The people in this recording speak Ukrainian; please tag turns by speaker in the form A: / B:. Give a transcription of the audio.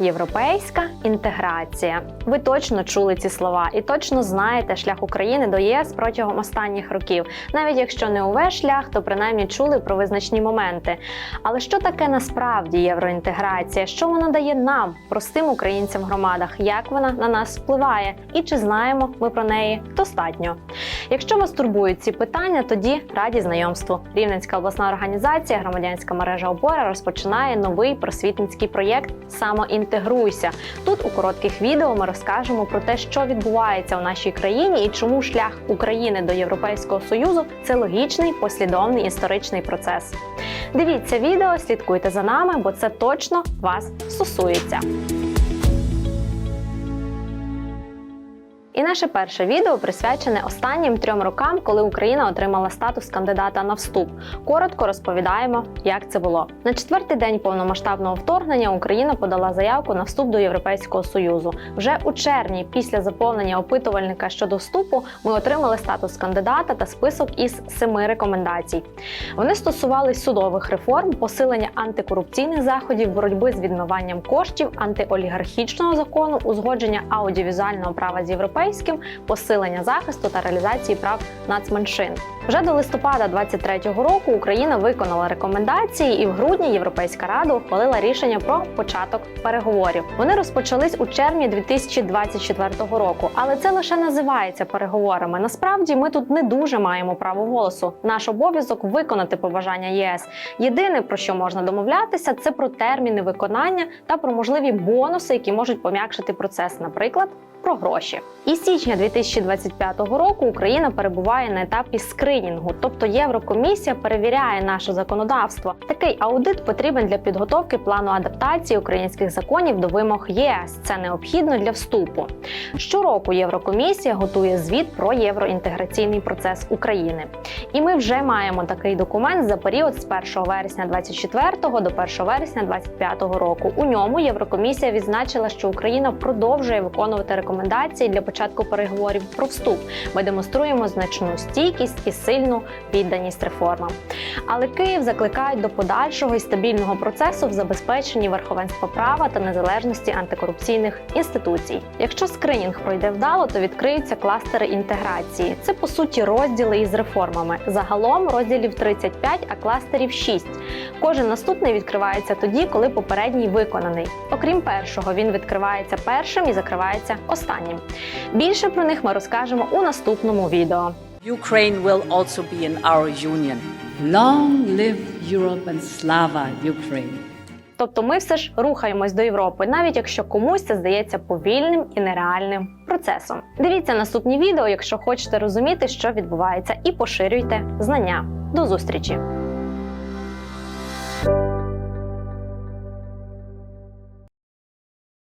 A: Європейська інтеграція. Ви точно чули ці слова і точно знаєте шлях України до ЄС протягом останніх років. Навіть якщо не увесь шлях, то принаймні чули про визначні моменти. Але що таке насправді євроінтеграція? Що вона дає нам, простим українцям в громадах? Як вона на нас впливає? І чи знаємо ми про неї достатньо? Якщо вас турбують ці питання, тоді раді знайомству. Рівненська обласна організація, громадянська мережа опора розпочинає новий просвітницький проєкт Самоінтегруйся. Тут у коротких відео ми розкажемо про те, що відбувається у нашій країні і чому шлях України до Європейського союзу це логічний послідовний історичний процес. Дивіться відео, слідкуйте за нами, бо це точно вас стосується. І наше перше відео присвячене останнім трьом рокам, коли Україна отримала статус кандидата на вступ. Коротко розповідаємо, як це було. На четвертий день повномасштабного вторгнення Україна подала заявку на вступ до Європейського союзу. Вже у червні, після заповнення опитувальника щодо вступу, ми отримали статус кандидата та список із семи рекомендацій. Вони стосувались судових реформ, посилення антикорупційних заходів, боротьби з відмиванням коштів, антиолігархічного закону, узгодження аудіовізуального права з європейським, посилення захисту та реалізації прав нацменшин. Вже до листопада 2023 року Україна виконала рекомендації, і в грудні Європейська рада ухвалила рішення про початок переговорів. Вони розпочались у червні 2024 року, але це лише називається переговорами. Насправді ми тут не дуже маємо право голосу. Наш обов'язок виконати побажання ЄС. Єдине про що можна домовлятися, це про терміни виконання та про можливі бонуси, які можуть пом'якшити процес, наприклад. Про гроші і з січня 2025 року Україна перебуває на етапі скринінгу, тобто Єврокомісія перевіряє наше законодавство. Такий аудит потрібен для підготовки плану адаптації українських законів до вимог ЄС. Це необхідно для вступу. Щороку Єврокомісія готує звіт про євроінтеграційний процес України. І ми вже маємо такий документ за період з 1 вересня 24 до 1 вересня 25 року. У ньому Єврокомісія відзначила, що Україна продовжує виконувати рекомендації для початку переговорів про вступ. Ми демонструємо значну стійкість і сильну відданість реформам. Але Київ закликають до подальшого і стабільного процесу в забезпеченні верховенства права та незалежності антикорупційних інституцій. Якщо скринінг пройде вдало, то відкриються кластери інтеграції. Це по суті розділи із реформами. Загалом розділів 35, а кластерів 6. Кожен наступний відкривається тоді, коли попередній виконаний. Окрім першого, він відкривається першим і закривається останнім. Більше про них ми розкажемо у наступному відео.
B: Ukraine will also be in our union.
C: Long live Europe and slava Ukraine.
A: Тобто ми все ж рухаємось до Європи, навіть якщо комусь це здається повільним і нереальним процесом. Дивіться наступні відео, якщо хочете розуміти, що відбувається, і поширюйте знання. До зустрічі!